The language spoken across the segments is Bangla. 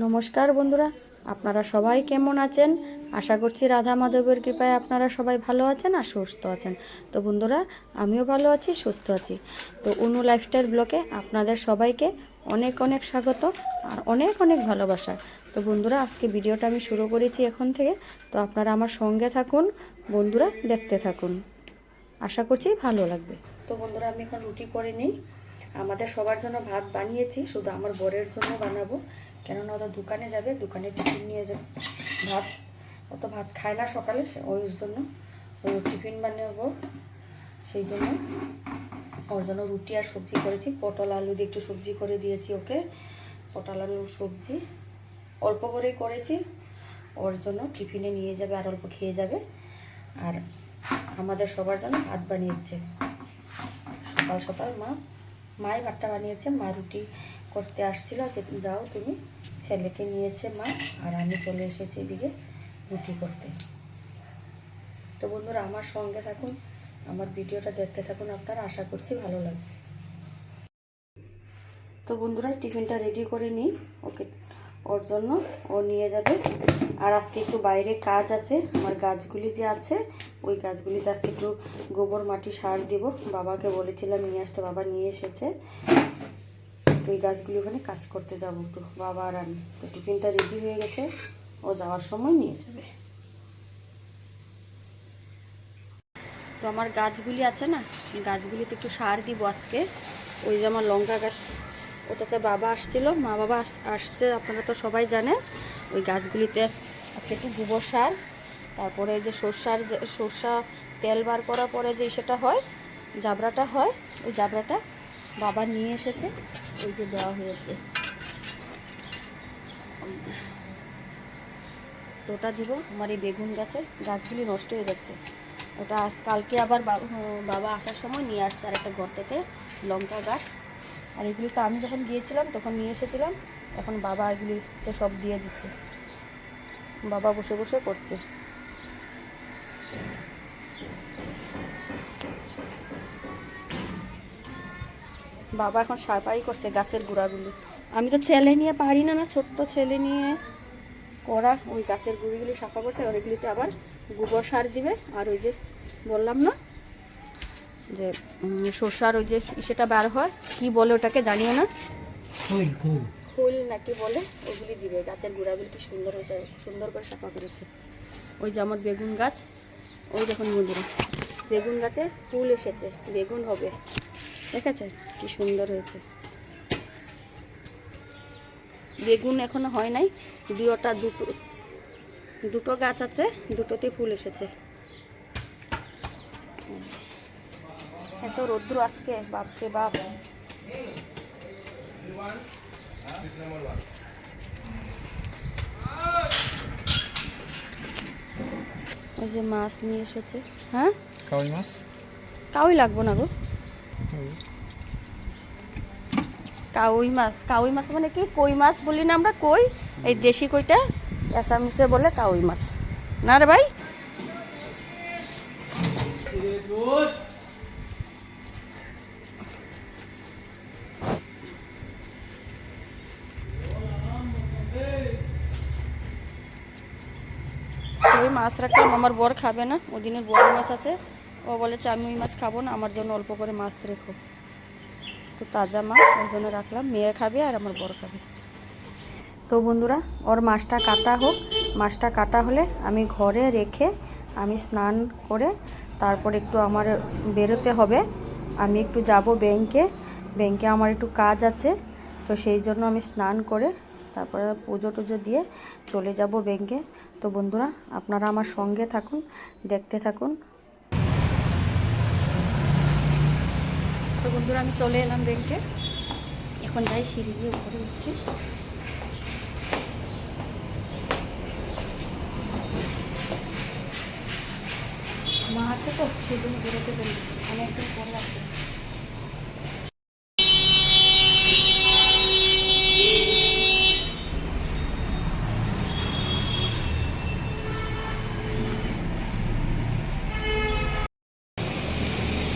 নমস্কার বন্ধুরা, আপনারা সবাই কেমন আছেন? আশা করছি রাধা মাধবের কৃপায় আপনারা সবাই ভালো আছেন আর সুস্থ আছেন। তো বন্ধুরা, আমিও ভালো আছি, সুস্থ আছি। তো অনু লাইফস্টাইল ব্লকে আপনাদের সবাইকে অনেক অনেক স্বাগত আর অনেক অনেক ভালোবাসা। তো বন্ধুরা, আজকে ভিডিওটা আমি শুরু করেছি এখন থেকে। তো আপনারা আমার সঙ্গে থাকুন, বন্ধুরা দেখতে থাকুন। আশা করছি ভালো লাগবে। তো বন্ধুরা, আমি এখন রুটি করে নিই। আমাদের সবার জন্য ভাত বানিয়েছি, শুধু আমার বরের জন্য বানাবো। কেননা ওরা দোকানে যাবে, দোকানে টিফিন নিয়ে যাবে। ভাত, অত ভাত খায় না সকালে ওই জন্য ওই টিফিন বানাবো। সেই জন্য ওর জন্য রুটি আর সবজি করেছি। পটল, আলু দিয়ে একটু সবজি করে দিয়েছি ওকে। পটল, আলু, সবজি অল্প করেই করেছি। ওর জন্য টিফিনে নিয়ে যাবে আর অল্প খেয়ে যাবে। আর আমাদের সবার জন্য ভাত বানিয়েছে। সকাল সকাল মা, মাই ভাতটা বানিয়েছে। মা রুটি করতে আসছিল, সে যাও তুমি, ছেলেকে নিয়েছে মা, আর আমি চলে এসেছি এদিকে রুটি করতে। তো বন্ধুরা, আমার সঙ্গে থাকুন, আমার ভিডিওটা দেখতে থাকুন আপনারা, আশা করছি ভালো লাগবে। তো বন্ধুরা, টিফিনটা রেডি করে নিই, ওকে, ওর জন্য, ও নিয়ে যাবে। আর আজকে একটু বাইরে কাজ আছে, আমার গাছগুলি যে আছে, ওই গাছগুলিতে আজকে একটু গোবর মাটি সার দিব, বাবাকে বলেছিলাম নিয়ে আসতে, বাবা নিয়ে এসেছে। তো এই গাছগুলি ওখানে কাজ করতে যাব। একটু বাবা আর আমি। তো টিফিনটা রেডি হয়ে গেছে। ও যাওয়ার সময় নিয়ে যাবে। তো আমার গাছগুলি আছে না? গাছগুলিতে একটু সার দিব আজকে। ওই যে আমার লঙ্কা গাছ, ওটাতে বাবা আসছিল। মা বাবা আস- আসছে, আপনারা তো সবাই জানেন। ওই গাছগুলিতে আজকে একটু গোবর সার, তারপরে যে সর্ষার যে, সর্ষা তেল বার করার পরে যে সেটা হয় জাবরাটা হয়, ওই জাবরাটা বাবা নিয়ে এসেছে। ওই যে দেওয়া হয়েছে। ওই যে। তো ওটা দিব আমার এই বেগুন গাছে গাছগুলি নষ্ট হয়ে যাচ্ছে। ওটা কালকে আবার বাবা আসার সময় নিয়ে আসছে আর একটা ঘর থেকে, লঙ্কা গাছ। আর এগুলি তো আমি যখন গিয়েছিলাম, তখন নিয়ে এসেছিলাম। এখন বাবা এগুলিতে সব দিয়ে দিচ্ছে। বাবা বসে বসে করছে। বাবা এখন সাফাই করছে গাছের গুঁড়াগুলি। আমি তো ছেলে নিয়ে পারি না না ছোট্ট ছেলে নিয়ে করা। ওই গাছের গুঁড়িগুলি সাফা করছে আর ওইগুলিতে আবার গোবর সার দিবে। আর ওই যে বললাম না যে সর্ষার ওই যে সেটা বার হয় কি বলে ওটাকে জানিও না? ফুল নাকি বলে ওগুলি দিবে। গাছের গুঁড়াগুলি কি সুন্দর হয়েছে সুন্দর করে সাফা করেছে। ওই যে আমার বেগুন গাছ ওই দেখুন বন্ধুরা বেগুন গাছে ফুল এসেছে বেগুন হবে। দেখেছে? কি সুন্দর হয়েছে। বেগুন এখনও হয় নাই। দুটা দুটো দুটো গাছ আছে দুটোতে ফুল এসেছে। এত রৌদ্র আজকে বাপকে বাপ। ওই যে মাছ নিয়ে এসেছে। হ্যাঁ? কাউই মাছ? কাউই লাগবো না গো। কাউই মাছ কাউই মাছ মানে কি? কই মাছ বলি না আমরা, কই? এই দেশি কইটা, অ্যাসামিসে বলে কাউই মাছ। না রে ভাই? মাছ রাখলাম, আমার বর খাবে না। ওদিনে বড় মাছ আছে। ও বলেছে, আমি ওই মাছ খাব না, আমার জন্য অল্প করে মাছ রেখো। তো তাজা মাছ, ওই জন্য রাখলাম। মেয়ে খাবে আর আমার বর খাবে। তো বন্ধুরা, ওর মাছটা কাটা হোক। মাছটা কাটা হলে আমি ঘরে রেখে আমি স্নান করে তারপর একটু আমার বেরোতে হবে। আমি একটু যাব ব্যাংকে। ব্যাংকে আমার একটু কাজ আছে। তো সেই জন্য আমি স্নান করে তারপরে পুজো টুজো দিয়ে চলে যাব ব্যাংকে। তো বন্ধুরা, আপনারা আমার সঙ্গে থাকুন, দেখতে থাকুন। বন্ধুরা, আমি চলে এলাম ব্যাংকে। এখন যাই সিঁড়ি দিয়ে উপরে উঠছি। মা আছে তো, সেই জন্য বেরোতে পেরেছি। আমি একটু পরে আসব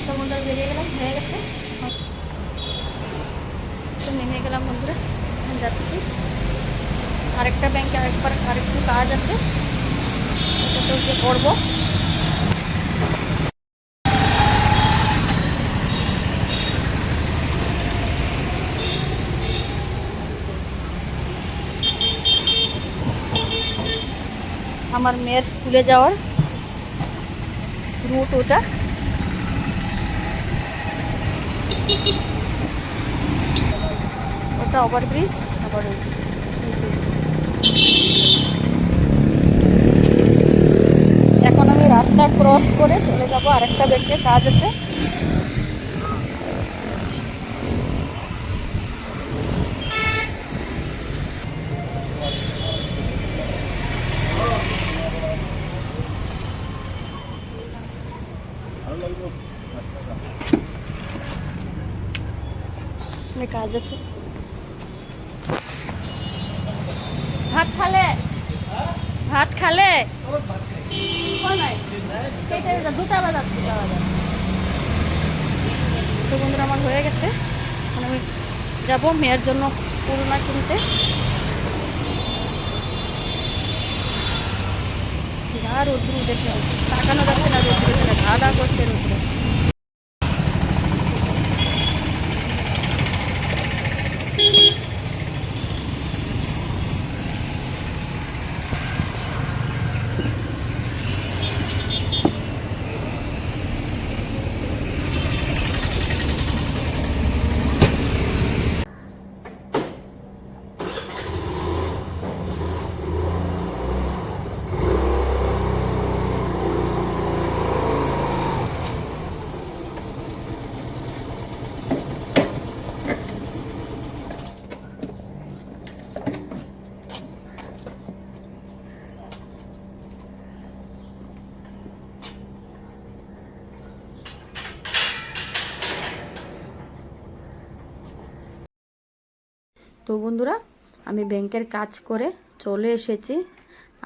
তো বন্ধুরা বেরিয়ে গেলাম হয়ে গেছে তো নেমে গেলাম বন্ধুরা। এখন যাচ্ছি। আরেকটা ব্যাংকে আরেকবার, আরেকটু কাজ আছে। ওটা তো গিয়ে করব। আমার মেয়ের স্কুলে যাওয়ার রুট ওটা। ওটা ওভারব্রিজ আবার এখন আমি রাস্তা ক্রস করে চলে যাব, আরেকটা ব্যাংকে কাজ আছে। কাজ আছে। ভাত খালে? ভাত খালে? দুটা বাজার বাজার। তো বন্ধুরা, আমার হয়ে গেছে। এখন আমি যাব মেয়ের জন্য পুরোনা কিনতে। যা রোদ্রু দেখে তাকানো যাচ্ছে না, রোদ্রু ধা ধা করছে রোদ্রু। তো বন্ধুরা, আমি ব্যাংকের কাজ করে চলে এসেছি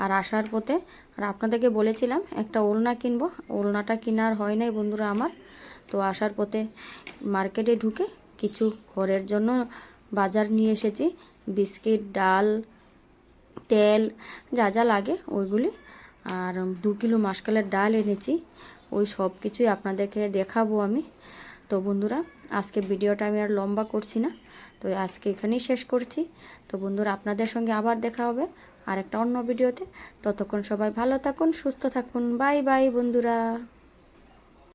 আর আসার পথে আর আপনাদেরকে বলেছিলাম একটা ওলনা কিনবো। ওলনাটা কেনার হয় নাই বন্ধুরা আমার। তো আসার পথে মার্কেটে ঢুকে কিছু ঘরের জন্য বাজার নিয়ে এসেছি। বিস্কিট, ডাল, তেল যা যা লাগে ওইগুলি। আর দু কিলো মাসকালের ডাল এনেছি। ওই সব কিছুই আপনাদেরকে দেখাবো আমি। তো বন্ধুরা, আজকে ভিডিওটা আমি আর লম্বা করছি না। তো আজকে এখানেই শেষ করছি। তো বন্ধুরা, আপনাদের সঙ্গে আবার দেখা হবে আর একটা অন্য ভিডিওতে। ততক্ষণ সবাই ভালো থাকুন, সুস্থ থাকুন। বাই বাই বন্ধুরা।